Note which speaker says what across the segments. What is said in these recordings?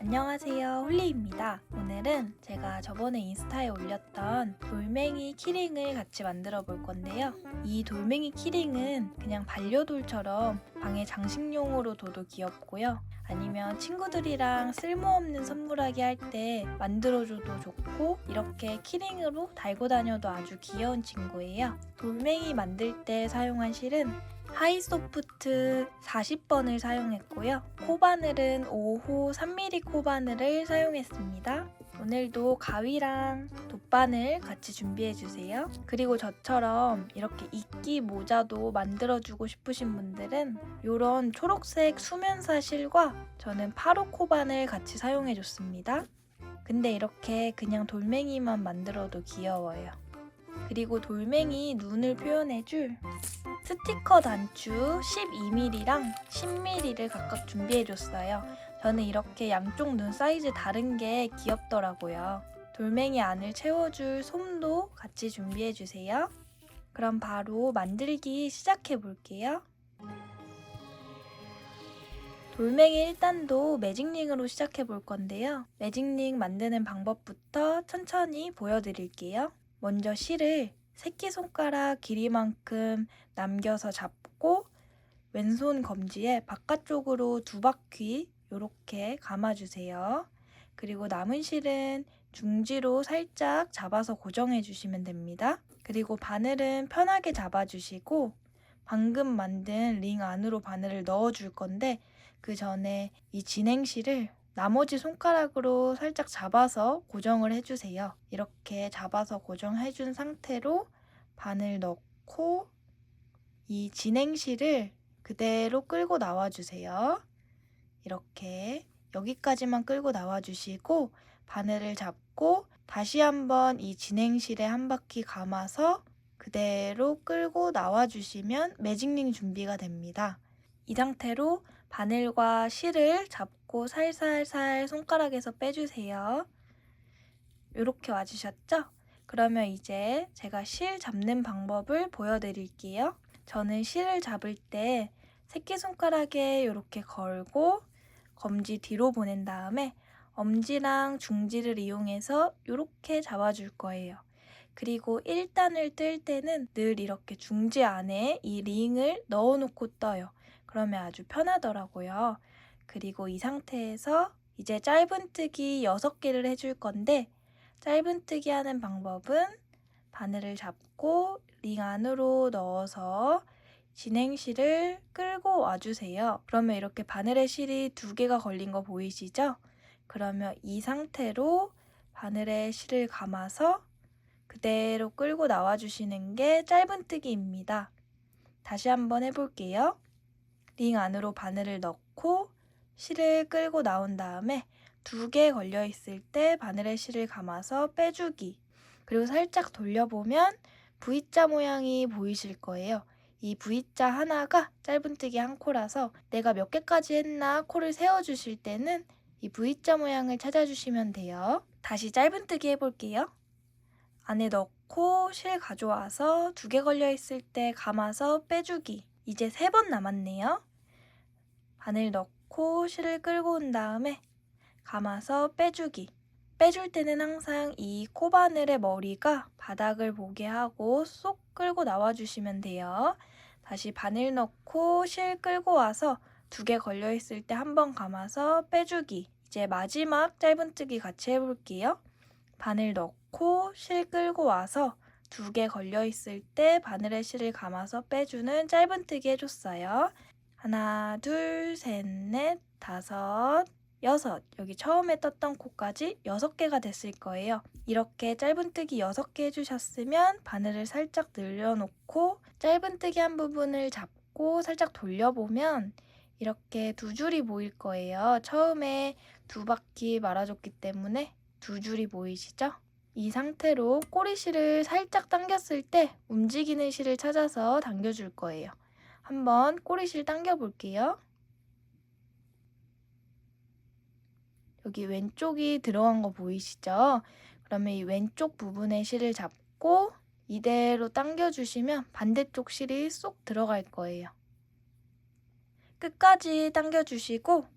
Speaker 1: 안녕하세요. 홀리입니다. 오늘은 제가 저번에 인스타에 올렸던 돌멩이 키링을 같이 만들어 볼 건데요. 이 돌멩이 키링은 그냥 반려돌처럼 방에 장식용으로 둬도 귀엽고요. 아니면 친구들이랑 쓸모없는 선물하기 할 때 만들어줘도 좋고 이렇게 키링으로 달고 다녀도 아주 귀여운 친구예요. 돌멩이 만들 때 사용한 실은 하이소프트 40번을 사용했고요. 코바늘은 5호 3mm 코바늘을 사용했습니다. 오늘도 가위랑 돗바늘 같이 준비해주세요. 그리고 저처럼 이렇게 이끼 모자도 만들어주고 싶으신 분들은 이런 초록색 수면사 실과 저는 8호 코바늘 같이 사용해줬습니다. 근데 이렇게 그냥 돌멩이만 만들어도 귀여워요. 그리고 돌멩이 눈을 표현해줄 스티커 단추 12mm랑 10mm를 각각 준비해줬어요. 저는 이렇게 양쪽 눈 사이즈 다른 게 귀엽더라고요. 돌멩이 안을 채워줄 솜도 같이 준비해주세요. 그럼 바로 만들기 시작해 볼게요. 돌멩이 1단도 매직링으로 시작해 볼 건데요. 매직링 만드는 방법부터 천천히 보여드릴게요. 먼저 실을 새끼손가락 길이만큼 남겨서 잡고 왼손 검지에 바깥쪽으로 두 바퀴 이렇게 감아주세요. 그리고 남은 실은 중지로 살짝 잡아서 고정해 주시면 됩니다. 그리고 바늘은 편하게 잡아주시고 방금 만든 링 안으로 바늘을 넣어 줄 건데 그 전에 이 진행실을 나머지 손가락으로 살짝 잡아서 고정을 해주세요. 이렇게 잡아서 고정해준 상태로 바늘 넣고 이 진행실을 그대로 끌고 나와주세요. 이렇게 여기까지만 끌고 나와주시고 바늘을 잡고 다시 한번 이 진행실에 한 바퀴 감아서 그대로 끌고 나와주시면 매직링 준비가 됩니다. 이 상태로 바늘과 실을 잡고 살살살 손가락에서 빼주세요. 이렇게 와주셨죠? 그러면 이제 제가 실 잡는 방법을 보여드릴게요. 저는 실을 잡을 때 새끼손가락에 이렇게 걸고 검지 뒤로 보낸 다음에 엄지랑 중지를 이용해서 이렇게 잡아줄 거예요. 그리고 1단을 뜰 때는 늘 이렇게 중지 안에 이 링을 넣어놓고 떠요. 그러면 아주 편하더라고요. 그리고 이 상태에서 이제 짧은뜨기 6개를 해줄 건데 짧은뜨기 하는 방법은 바늘을 잡고 링 안으로 넣어서 진행실을 끌고 와주세요. 그러면 이렇게 바늘에 실이 두 개가 걸린 거 보이시죠? 그러면 이 상태로 바늘에 실을 감아서 그대로 끌고 나와주시는 게 짧은뜨기입니다. 다시 한번 해볼게요. 링 안으로 바늘을 넣고 실을 끌고 나온 다음에 두 개 걸려 있을 때 바늘에 실을 감아서 빼주기. 그리고 살짝 돌려보면 V자 모양이 보이실 거예요. 이 V자 하나가 짧은뜨기 한 코라서 내가 몇 개까지 했나 코를 세워주실 때는 이 V자 모양을 찾아주시면 돼요. 다시 짧은뜨기 해볼게요. 안에 넣고 실 가져와서 두 개 걸려 있을 때 감아서 빼주기. 이제 세 번 남았네요. 바늘 넣고 실을 끌고 온 다음에 감아서 빼주기. 빼줄 때는 항상 이 코바늘의 머리가 바닥을 보게 하고 쏙 끌고 나와주시면 돼요. 다시 바늘 넣고 실 끌고 와서 두 개 걸려 있을 때 한 번 감아서 빼주기. 이제 마지막 짧은뜨기 같이 해볼게요. 바늘 넣고 실 끌고 와서 두 개 걸려 있을 때 바늘에 실을 감아서 빼주는 짧은뜨기 해줬어요. 하나, 둘, 셋, 넷, 다섯, 여섯. 여기 처음에 떴던 코까지 여섯 개가 됐을 거예요. 이렇게 짧은뜨기 여섯 개 해주셨으면 바늘을 살짝 늘려놓고 짧은뜨기 한 부분을 잡고 살짝 돌려보면 이렇게 두 줄이 보일 거예요. 처음에 두 바퀴 말아줬기 때문에 두 줄이 보이시죠? 이 상태로 꼬리실을 살짝 당겼을 때 움직이는 실을 찾아서 당겨줄 거예요. 한번 꼬리실 당겨 볼게요. 여기 왼쪽이 들어간 거 보이시죠? 그러면 이 왼쪽 부분의 실을 잡고 이대로 당겨주시면 반대쪽 실이 쏙 들어갈 거예요. 끝까지 당겨주시고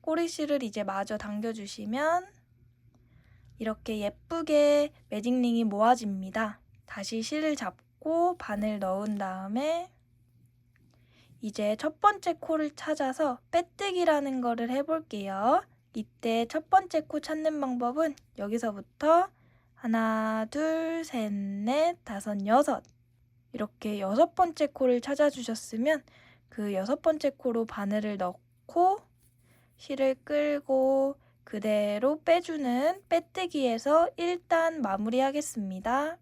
Speaker 1: 꼬리실을 이제 마저 당겨주시면 이렇게 예쁘게 매직링이 모아집니다. 다시 실을 잡고 바늘 넣은 다음에 이제 첫 번째 코를 찾아서 빼뜨기라는 거를 해볼게요. 이때 첫 번째 코 찾는 방법은 여기서부터 하나, 둘, 셋, 넷, 다섯, 여섯 이렇게 여섯 번째 코를 찾아주셨으면 그 여섯 번째 코로 바늘을 넣고 실을 끌고 그대로 빼주는 빼뜨기에서 1단 마무리하겠습니다.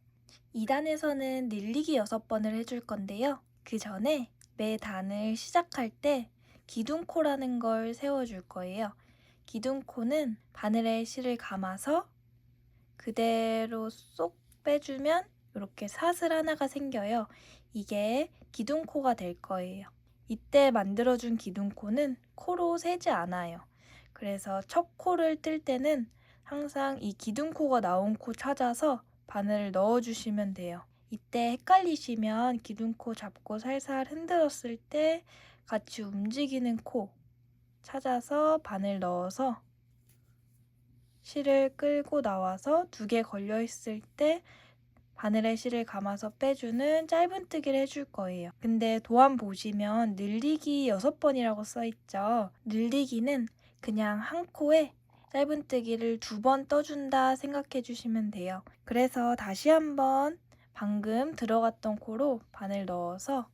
Speaker 1: 2단에서는 늘리기 6번을 해줄 건데요. 그 전에 매 단을 시작할 때 기둥코라는 걸 세워줄 거예요. 기둥코는 바늘에 실을 감아서 그대로 쏙 빼주면 이렇게 사슬 하나가 생겨요. 이게 기둥코가 될 거예요. 이때 만들어준 기둥코는 코로 세지 않아요. 그래서 첫 코를 뜰 때는 항상 이 기둥코가 나온 코 찾아서 바늘을 넣어주시면 돼요. 이때 헷갈리시면 기둥코 잡고 살살 흔들었을 때 같이 움직이는 코 찾아서 바늘 넣어서 실을 끌고 나와서 두 개 걸려 있을 때 바늘에 실을 감아서 빼주는 짧은뜨기를 해줄 거예요. 근데 도안 보시면 늘리기 6번이라고 써있죠. 늘리기는 그냥 한 코에 짧은뜨기를 두 번 떠준다 생각해 주시면 돼요. 그래서 다시 한번 방금 들어갔던 코로 바늘 넣어서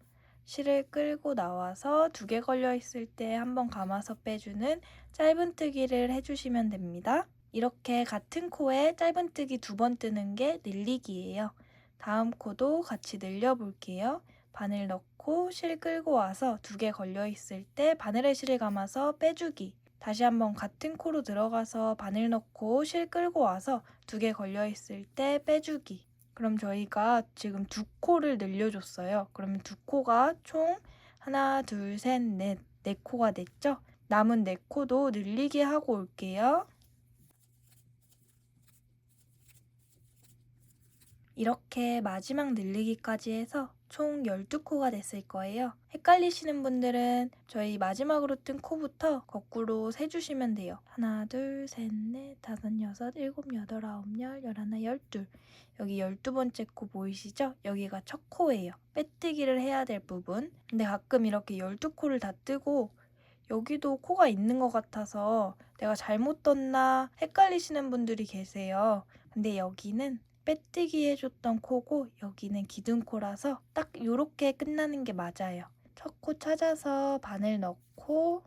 Speaker 1: 실을 끌고 나와서 두 개 걸려 있을 때 한번 감아서 빼주는 짧은뜨기를 해주시면 됩니다. 이렇게 같은 코에 짧은뜨기 두 번 뜨는 게 늘리기예요. 다음 코도 같이 늘려볼게요. 바늘 넣고 실 끌고 와서 두 개 걸려 있을 때 바늘에 실을 감아서 빼주기. 다시 한번 같은 코로 들어가서 바늘 넣고 실 끌고 와서 두 개 걸려 있을 때 빼주기. 그럼 저희가 지금 두 코를 늘려줬어요. 그러면 두 코가 총 하나, 둘, 셋, 넷, 네 코가 됐죠? 남은 네 코도 늘리기 하고 올게요. 이렇게 마지막 늘리기까지 해서 총 12코가 됐을 거예요. 헷갈리시는 분들은 저희 마지막으로 뜬 코부터 거꾸로 세주시면 돼요. 하나, 둘, 셋, 넷, 다섯, 여섯, 일곱, 여덟, 아홉, 열, 열하나, 열둘. 여기 열두 번째 코 보이시죠? 여기가 첫 코예요. 빼뜨기를 해야 될 부분. 근데 가끔 이렇게 열두 코를 다 뜨고 여기도 코가 있는 것 같아서 내가 잘못 떴나 헷갈리시는 분들이 계세요. 근데 여기는 빼뜨기 해줬던 코고 여기는 기둥코라서 딱 요렇게 끝나는 게 맞아요. 첫 코 찾아서 바늘 넣고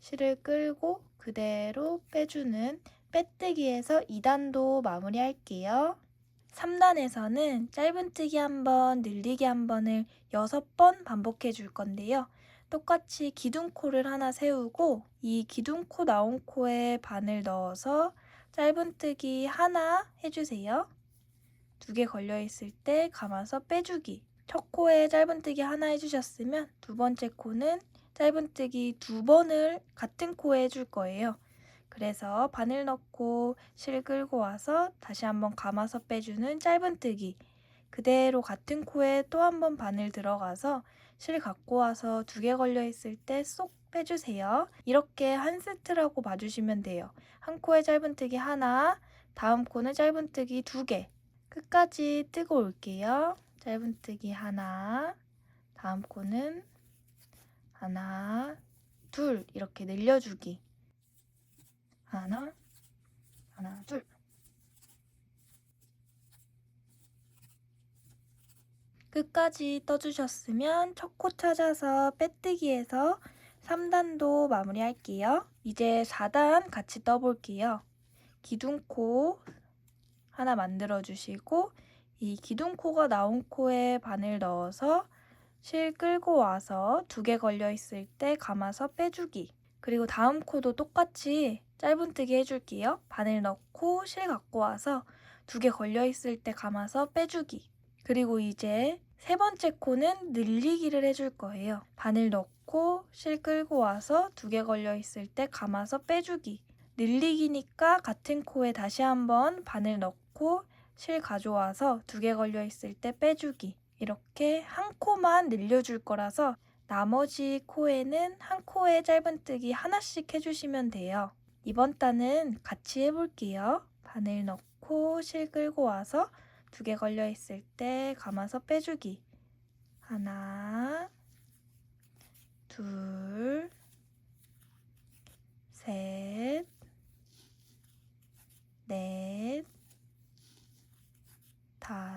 Speaker 1: 실을 끌고 그대로 빼주는 빼뜨기에서 2단도 마무리할게요. 3단에서는 짧은뜨기 한 번, 늘리기 한 번을 6번 반복해 줄 건데요. 똑같이 기둥코를 하나 세우고 이 기둥코 나온 코에 바늘 넣어서 짧은뜨기 하나 해주세요. 두 개 걸려 있을 때 감아서 빼주기. 첫 코에 짧은뜨기 하나 해주셨으면 두 번째 코는 짧은뜨기 두 번을 같은 코에 해줄 거예요. 그래서 바늘 넣고 실 끌고 와서 다시 한번 감아서 빼주는 짧은뜨기. 그대로 같은 코에 또 한 번 바늘 들어가서 실 갖고 와서 두 개 걸려 있을 때 쏙 빼주세요. 이렇게 한 세트라고 봐주시면 돼요. 한 코에 짧은뜨기 하나, 다음 코는 짧은뜨기 두 개. 끝까지 뜨고 올게요. 짧은뜨기 하나, 다음 코는 하나, 둘 이렇게 늘려주기. 하나, 하나, 둘. 끝까지 떠주셨으면 첫 코 찾아서 빼뜨기해서 3단도 마무리할게요. 이제 4단 같이 떠볼게요. 기둥코 하나 만들어 주시고 이 기둥코가 나온 코에 바늘 넣어서 실 끌고 와서 두 개 걸려 있을 때 감아서 빼주기. 그리고 다음 코도 똑같이 짧은뜨기 해줄게요. 바늘 넣고 실 갖고 와서 두 개 걸려 있을 때 감아서 빼주기. 그리고 이제 세 번째 코는 늘리기를 해줄 거예요. 바늘 넣고 실 끌고 와서 두 개 걸려 있을 때 감아서 빼주기. 늘리기니까 같은 코에 다시 한번 바늘 넣고 실 가져와서 두 개 걸려 있을 때 빼주기. 이렇게 한 코만 늘려줄 거라서 나머지 코에는 한 코에 짧은뜨기 하나씩 해주시면 돼요. 이번 단은 같이 해볼게요. 바늘 넣고 실 끌고 와서 두 개 걸려 있을 때 감아서 빼주기. 하나, 둘, 셋, 넷,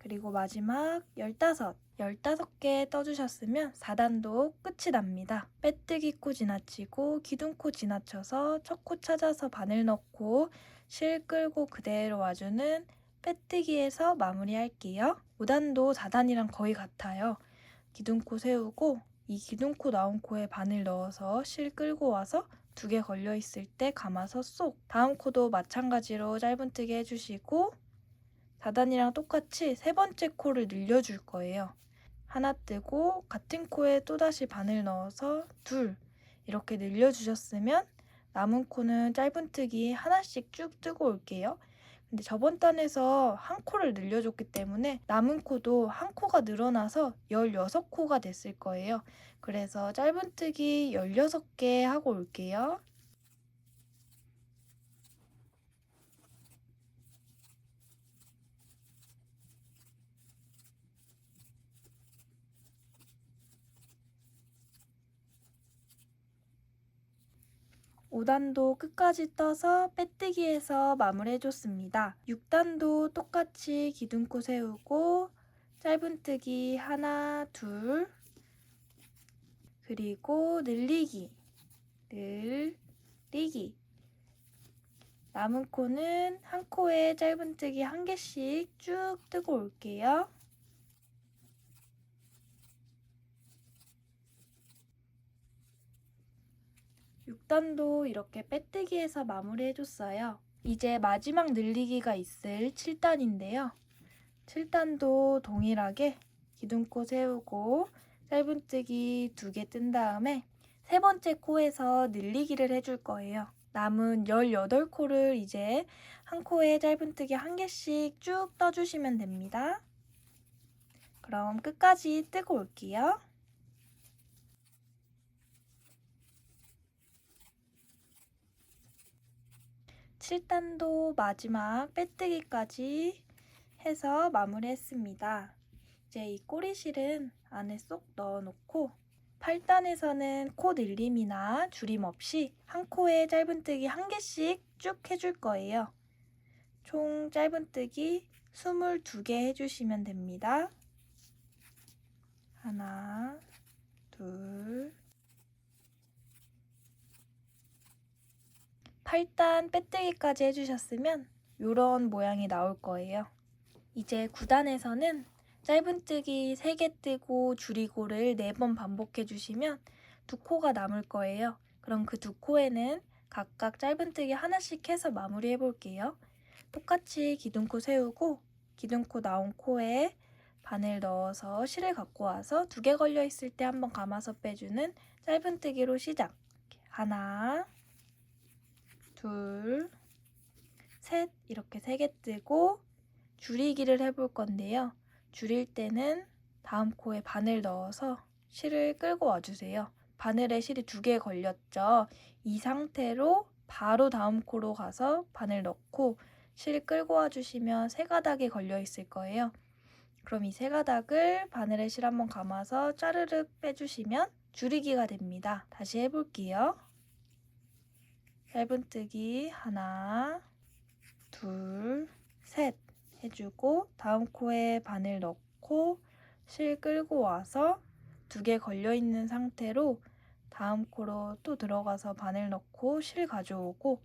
Speaker 1: 그리고 마지막 열다섯. 15개 떠주셨으면 4단도 끝이 납니다. 빼뜨기 코 지나치고 기둥코 지나쳐서 첫 코 찾아서 바늘 넣고 실 끌고 그대로 와주는 빼뜨기에서 마무리할게요. 5단도 4단이랑 거의 같아요. 기둥코 세우고 이 기둥코 나온 코에 바늘 넣어서 실 끌고 와서 두 개 걸려 있을 때 감아서 쏙. 다음 코도 마찬가지로 짧은뜨기 해주시고 4단이랑 똑같이 세 번째 코를 늘려줄 거예요. 하나 뜨고 같은 코에 또다시 바늘 넣어서 둘 이렇게 늘려주셨으면 남은 코는 짧은뜨기 하나씩 쭉 뜨고 올게요. 근데 저번 단에서 한 코를 늘려줬기 때문에 남은 코도 한 코가 늘어나서 16코가 됐을 거예요. 그래서 짧은뜨기 16개 하고 올게요. 오단도 끝까지 떠서 빼뜨기해서 마무리해줬습니다. 6단도 똑같이 기둥코 세우고 짧은뜨기 하나, 둘, 그리고 늘리기, 늘리기. 남은 코는 한 코에 짧은뜨기 한 개씩 쭉 뜨고 올게요. 6단도 이렇게 빼뜨기해서 마무리해줬어요. 이제 마지막 늘리기가 있을 7단인데요. 7단도 동일하게 기둥코 세우고 짧은뜨기 두 개 뜬 다음에 세 번째 코에서 늘리기를 해줄 거예요. 남은 18코를 이제 한 코에 짧은뜨기 한 개씩 쭉 떠주시면 됩니다. 그럼 끝까지 뜨고 올게요. 7단도 마지막 빼뜨기까지 해서 마무리했습니다. 이제 이 꼬리실은 안에 쏙 넣어놓고 8단에서는 코 늘림이나 줄임 없이 한 코에 짧은뜨기 한 개씩 쭉 해줄 거예요. 총 짧은뜨기 22개 해주시면 됩니다. 하나, 둘, 8단 빼뜨기까지 해주셨으면 이런 모양이 나올 거예요. 이제 9단에서는 짧은뜨기 3개 뜨고 줄이고를 4번 반복해 주시면 두 코가 남을 거예요. 그럼 그 두 코에는 각각 짧은뜨기 하나씩 해서 마무리해 볼게요. 똑같이 기둥코 세우고 기둥코 나온 코에 바늘 넣어서 실을 갖고 와서 두 개 걸려 있을 때 한번 감아서 빼주는 짧은뜨기로 시작. 하나, 둘, 셋 이렇게 세 개 뜨고 줄이기를 해볼 건데요. 줄일 때는 다음 코에 바늘 넣어서 실을 끌고 와주세요. 바늘에 실이 두 개 걸렸죠. 이 상태로 바로 다음 코로 가서 바늘 넣고 실 끌고 와주시면 세 가닥이 걸려 있을 거예요. 그럼 이 세 가닥을 바늘에 실 한번 감아서 짜르륵 빼주시면 줄이기가 됩니다. 다시 해볼게요. 짧은뜨기 하나, 둘, 셋 해주고 다음 코에 바늘 넣고 실 끌고 와서 두 개 걸려 있는 상태로 다음 코로 또 들어가서 바늘 넣고 실 가져오고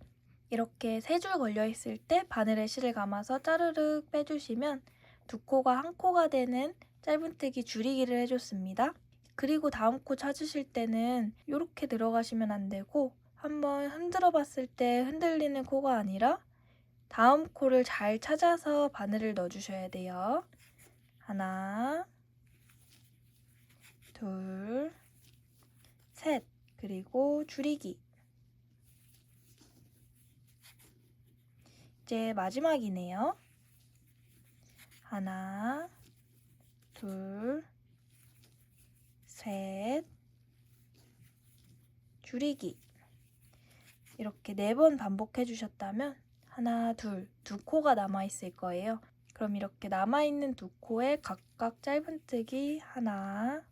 Speaker 1: 이렇게 세 줄 걸려 있을 때 바늘에 실을 감아서 짜르륵 빼주시면 두 코가 한 코가 되는 짧은뜨기 줄이기를 해줬습니다. 그리고 다음 코 찾으실 때는 이렇게 들어가시면 안 되고 한번 흔들어 봤을 때 흔들리는 코가 아니라 다음 코를 잘 찾아서 바늘을 넣어주셔야 돼요. 하나, 둘, 셋, 그리고 줄이기. 이제 마지막이네요. 하나, 둘, 셋, 줄이기. 이렇게 네 번 반복해 주셨다면 하나, 둘, 두 코가 남아 있을 거예요. 그럼 이렇게 남아 있는 두 코에 각각 짧은뜨기 하나,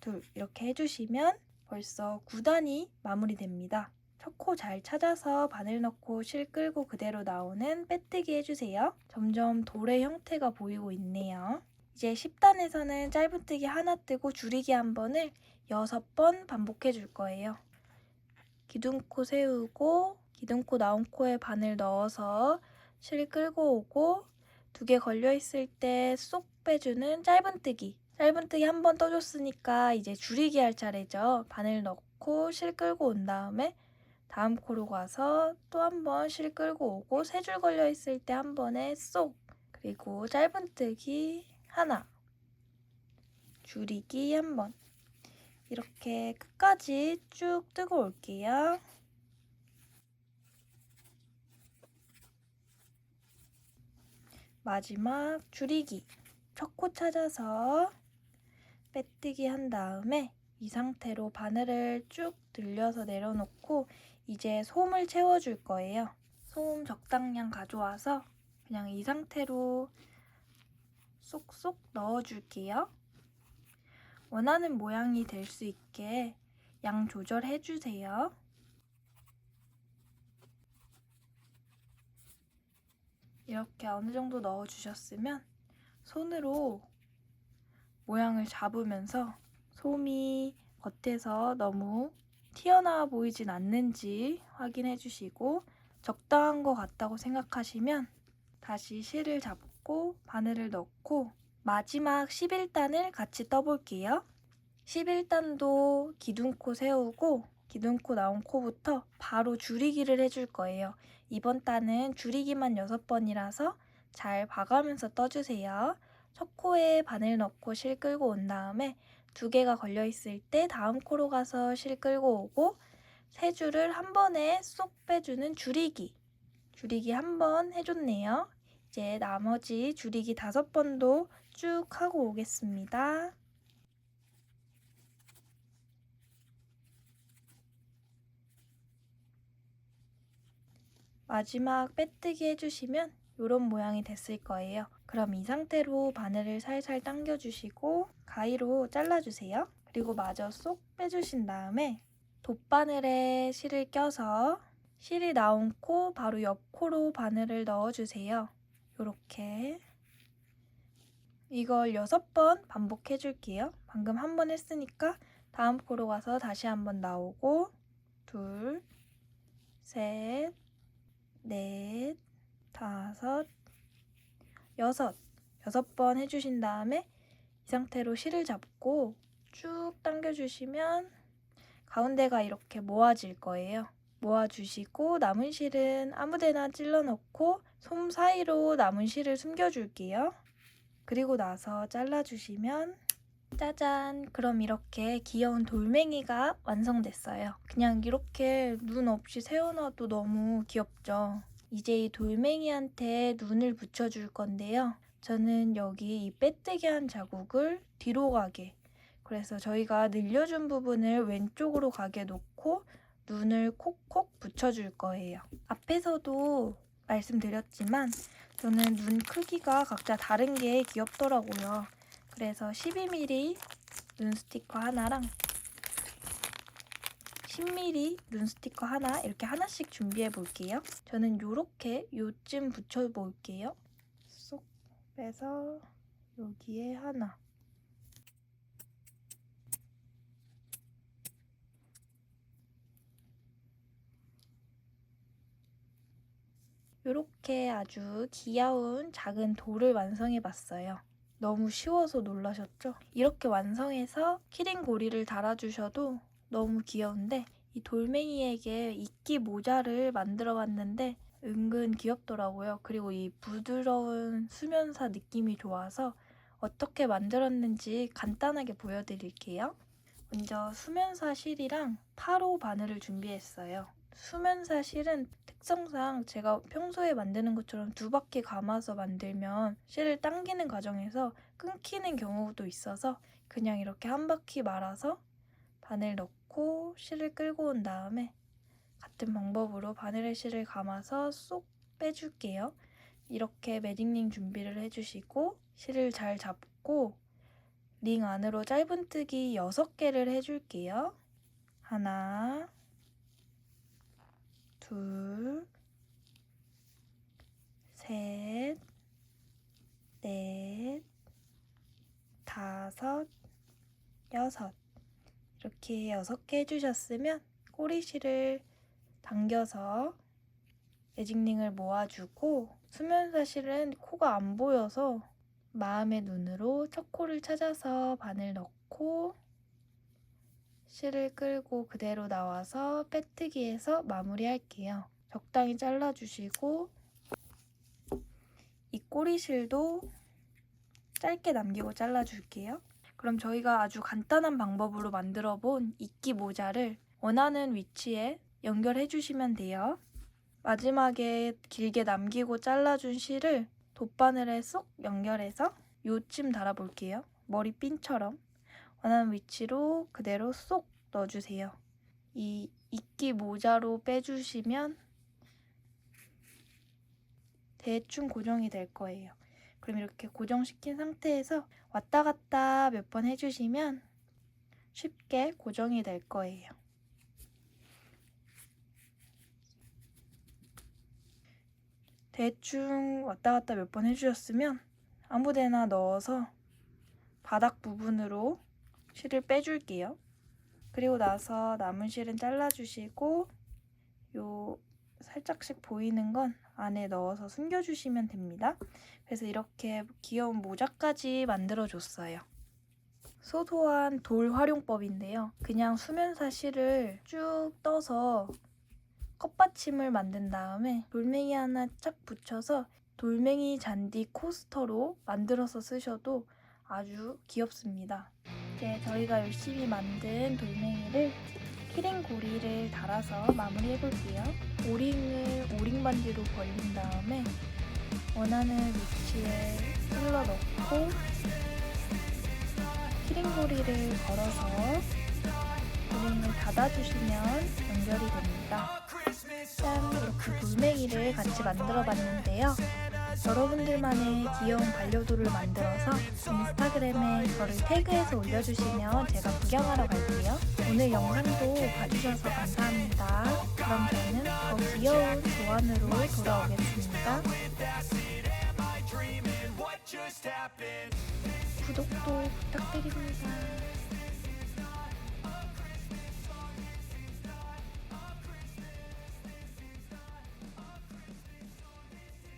Speaker 1: 둘 이렇게 해주시면 벌써 9단이 마무리됩니다. 첫 코 잘 찾아서 바늘 넣고 실 끌고 그대로 나오는 빼뜨기 해주세요. 점점 돌의 형태가 보이고 있네요. 이제 10단에서는 짧은뜨기 하나 뜨고 줄이기 한 번을 6번 반복해 줄 거예요. 기둥코 세우고 기둥코 나온 코에 바늘 넣어서 실 끌고 오고 두 개 걸려 있을 때 쏙 빼주는 짧은뜨기. 짧은뜨기 한 번 떠줬으니까 이제 줄이기 할 차례죠. 바늘 넣고 실 끌고 온 다음에 다음 코로 가서 또 한 번 실 끌고 오고 세 줄 걸려 있을 때 한 번에 쏙. 그리고 짧은뜨기 하나. 줄이기 한번 이렇게 끝까지 쭉 뜨고 올게요. 마지막 줄이기 첫코 찾아서 빼뜨기 한 다음에 이 상태로 바늘을 쭉 늘려서 내려놓고 이제 솜을 채워줄 거예요. 솜 적당량 가져와서 그냥 이 상태로 쏙쏙 넣어줄게요. 원하는 모양이 될 수 있게 양 조절해 주세요. 이렇게 어느 정도 넣어 주셨으면 손으로 모양을 잡으면서 솜이 겉에서 너무 튀어나와 보이진 않는지 확인해 주시고 적당한 것 같다고 생각하시면 다시 실을 잡고 바늘을 넣고 마지막 11단을 같이 떠볼게요. 11단도 기둥코 세우고 기둥코 나온 코부터 바로 줄이기를 해줄 거예요. 이번 단은 줄이기만 6번이라서 잘 봐가면서 떠주세요. 첫 코에 바늘 넣고 실 끌고 온 다음에 두 개가 걸려 있을 때 다음 코로 가서 실 끌고 오고 세 줄을 한 번에 쏙 빼주는 줄이기. 줄이기 한 번 해줬네요. 이제 나머지 줄이기 다섯 번도 쭉 하고 오겠습니다. 마지막 빼뜨기 해주시면 이런 모양이 됐을 거예요. 그럼 이 상태로 바늘을 살살 당겨주시고 가위로 잘라주세요. 그리고 마저 쏙 빼주신 다음에 돗바늘에 실을 껴서 실이 나온 코 바로 옆 코로 바늘을 넣어주세요. 이렇게 이걸 6번 반복해 줄게요. 방금 한 번 했으니까 다음 코로 가서 다시 한 번 나오고 둘, 셋, 넷, 다섯, 여섯, 여섯 번 해주신 다음에 이 상태로 실을 잡고 쭉 당겨주시면 가운데가 이렇게 모아질 거예요. 모아주시고 남은 실은 아무데나 찔러 넣고 솜 사이로 남은 실을 숨겨줄게요. 그리고 나서 잘라주시면 짜잔! 그럼 이렇게 귀여운 돌멩이가 완성됐어요. 그냥 이렇게 눈 없이 세워놔도 너무 귀엽죠? 이제 이 돌멩이한테 눈을 붙여줄 건데요. 저는 여기 이 빼뜨기 한 자국을 뒤로 가게 그래서 저희가 늘려준 부분을 왼쪽으로 가게 놓고 눈을 콕콕 붙여줄 거예요. 앞에서도 말씀드렸지만 저는 눈 크기가 각자 다른 게 귀엽더라고요. 그래서 12mm 눈 스티커 하나랑 10mm 눈 스티커 하나 이렇게 하나씩 준비해 볼게요. 저는 이렇게 요쯤 붙여 볼게요. 쏙 빼서 여기에 하나 이렇게 아주 귀여운 작은 돌을 완성해 봤어요. 너무 쉬워서 놀라셨죠? 이렇게 완성해서 키링 고리를 달아주셔도 너무 귀여운데 이 돌멩이에게 이끼 모자를 만들어 봤는데 은근 귀엽더라고요. 그리고 이 부드러운 수면사 느낌이 좋아서 어떻게 만들었는지 간단하게 보여드릴게요. 먼저 수면사 실이랑 8호 바늘을 준비했어요. 수면사 실은 특성상 제가 평소에 만드는 것처럼 두 바퀴 감아서 만들면 실을 당기는 과정에서 끊기는 경우도 있어서 그냥 이렇게 한 바퀴 말아서 바늘 넣고 실을 끌고 온 다음에 같은 방법으로 바늘의 실을 감아서 쏙 빼줄게요. 이렇게 매직링 준비를 해주시고 실을 잘 잡고 링 안으로 짧은뜨기 6개를 해줄게요. 하나, 둘, 셋, 넷, 다섯, 여섯. 이렇게 여섯 개 해주셨으면 꼬리실을 당겨서 매직링을 모아주고 수면 사실은 코가 안 보여서 마음의 눈으로 첫 코를 찾아서 바늘 넣고 실을 끌고 그대로 나와서 빼뜨기해서 마무리할게요. 적당히 잘라주시고 이 꼬리실도 짧게 남기고 잘라줄게요. 그럼 저희가 아주 간단한 방법으로 만들어 본 이끼 모자를 원하는 위치에 연결해 주시면 돼요. 마지막에 길게 남기고 잘라준 실을 돗바늘에 쏙 연결해서 요쯤 달아볼게요. 머리핀처럼 원하는 위치로 그대로 쏙 넣어주세요. 이 이끼 모자로 빼주시면 대충 고정이 될 거예요. 그럼 이렇게 고정시킨 상태에서 왔다 갔다 몇 번 해주시면 쉽게 고정이 될 거예요. 대충 왔다 갔다 몇 번 해주셨으면 아무데나 넣어서 바닥 부분으로 실을 빼줄게요. 그리고 나서 남은 실은 잘라주시고 요 살짝씩 보이는 건 안에 넣어서 숨겨주시면 됩니다. 그래서 이렇게 귀여운 모자까지 만들어줬어요. 소소한 돌 활용법인데요. 그냥 수면사 실을 쭉 떠서 컵받침을 만든 다음에 돌멩이 하나 착 붙여서 돌멩이 잔디 코스터로 만들어서 쓰셔도 아주 귀엽습니다. 이제 저희가 열심히 만든 돌멩이를 키링 고리를 달아서 마무리해 볼게요. 오링을 오링 반지로 벌린 다음에 원하는 위치에 쓸러 넣고 키링 고리를 걸어서 오링을 닫아주시면 연결이 됩니다. 짠 이렇게 돌멩이를 같이 만들어 봤는데요. 여러분들만의 귀여운 반려도를 만들어서 인스타그램에 저를 태그해서 올려주시면 제가 구경하러 갈게요. 오늘 영상도 봐주셔서 감사합니다. 그럼 저는 더 귀여운 조안으로 돌아오겠습니다. 구독도 부탁드립니다.